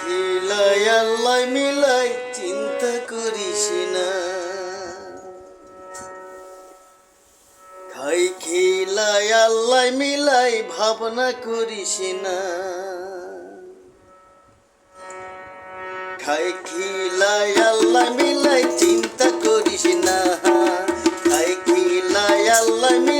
খিলাই আল্লাহ মিলাই চিন্তা করিস না। খাই খিলাই আল্লাহ মিলাই ভাবনা করিস না। খাই খিলাই আল্লাহ মিলাই চিন্তা করিস না। খাই খিলাই আল্লাহ মিলাই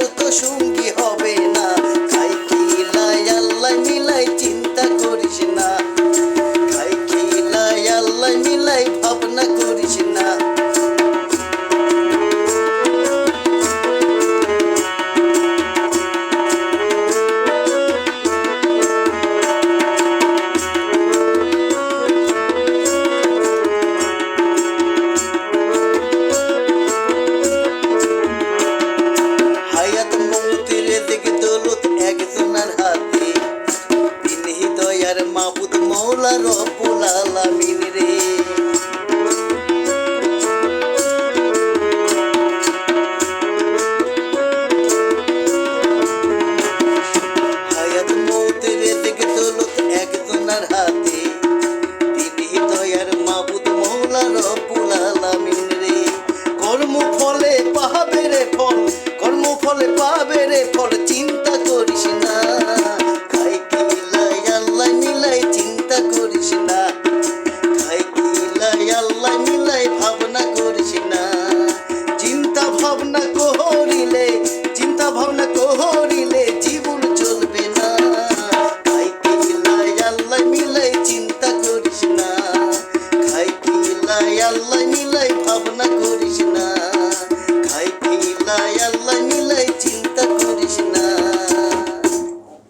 দয়ার মাবুদ মৌলা রব্বুল আলামিন রে।